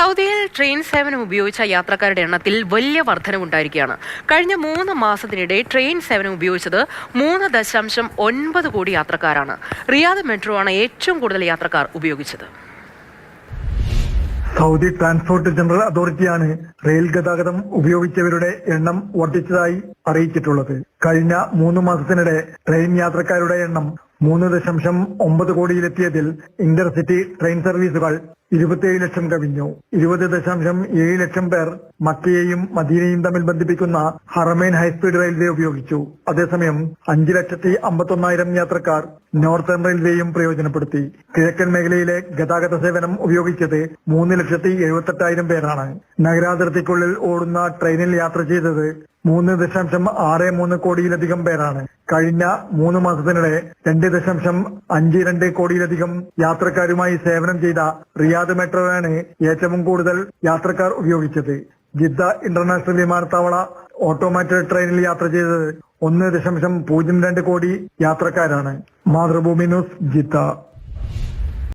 സൗദിയിൽ ട്രെയിൻ സേവനം ഉപയോഗിച്ച യാത്രക്കാരുടെ എണ്ണത്തിൽ വലിയ വർധനവുണ്ടായിരിക്കുകയാണ്. കഴിഞ്ഞ മൂന്ന് മാസത്തിനിടെ ട്രെയിൻ സേവനം ഉപയോഗിച്ചത് മൂന്ന് ദശാംശം ഒൻപത് കോടി യാത്രക്കാരാണ്. റിയാദ് മെട്രോ ആണ് ഏറ്റവും കൂടുതൽ യാത്രക്കാർ ഉപയോഗിച്ചത്. സൗദി ട്രാൻസ്പോർട്ട് ജനറൽ അതോറിറ്റിയാണ് റെയിൽ ഗതാഗതം ഉപയോഗിച്ചവരുടെ എണ്ണം വർദ്ധിച്ചതായി അറിയിച്ചിട്ടുള്ളത്. കഴിഞ്ഞ മൂന്ന് മാസത്തിനിടെ ട്രെയിൻ യാത്രക്കാരുടെ എണ്ണം മൂന്ന് ദശാംശം ഒമ്പത് കോടിയിലെത്തിയതിൽ ഇന്റർസിറ്റി ട്രെയിൻ സർവീസുകൾ ഇരുപത്തിയേഴ് ലക്ഷം കവിഞ്ഞു. ഇരുപത് ദശാംശം ഏഴ് ലക്ഷം പേർ മക്കയെയും മദീനയും തമ്മിൽ ബന്ധിപ്പിക്കുന്ന ഹറമേൻ ഹൈസ്പീഡ് റെയിൽവേ ഉപയോഗിച്ചു. അതേസമയം അഞ്ച് ലക്ഷത്തി അമ്പത്തൊന്നായിരം യാത്രക്കാർ നോർത്തേൺ റെയിൽവേയും പ്രയോജനപ്പെടുത്തി. കിഴക്കൻ മേഖലയിലെ ഗതാഗത സേവനം ഉപയോഗിച്ചത് മൂന്ന് ലക്ഷത്തി എഴുപത്തെട്ടായിരം പേരാണ്. നഗരാതിർത്തിക്കുള്ളിൽ ഓടുന്ന ട്രെയിനിൽ യാത്ര ചെയ്തത് മൂന്ന് ദശാംശം ആറ് മൂന്ന് കോടിയിലധികം പേരാണ്. കഴിഞ്ഞ മൂന്ന് മാസത്തിനിടെ രണ്ട് ദശാംശം അഞ്ച് രണ്ട് കോടിയിലധികം യാത്രക്കാരുമായി സേവനം ചെയ്ത റിയാദ് മെട്രോയാണ് ഏറ്റവും കൂടുതൽ യാത്രക്കാർ ഉപയോഗിച്ചത്. ജിദ്ദ ഇന്റർനാഷണൽ വിമാനത്താവള ഓട്ടോമാറ്റിക് ട്രെയിനിൽ യാത്ര ചെയ്തത് ഒന്ന് ദശാംശം പൂജ്യം രണ്ട് കോടി യാത്രക്കാരാണ്. Mathrubhumi news Jeddah.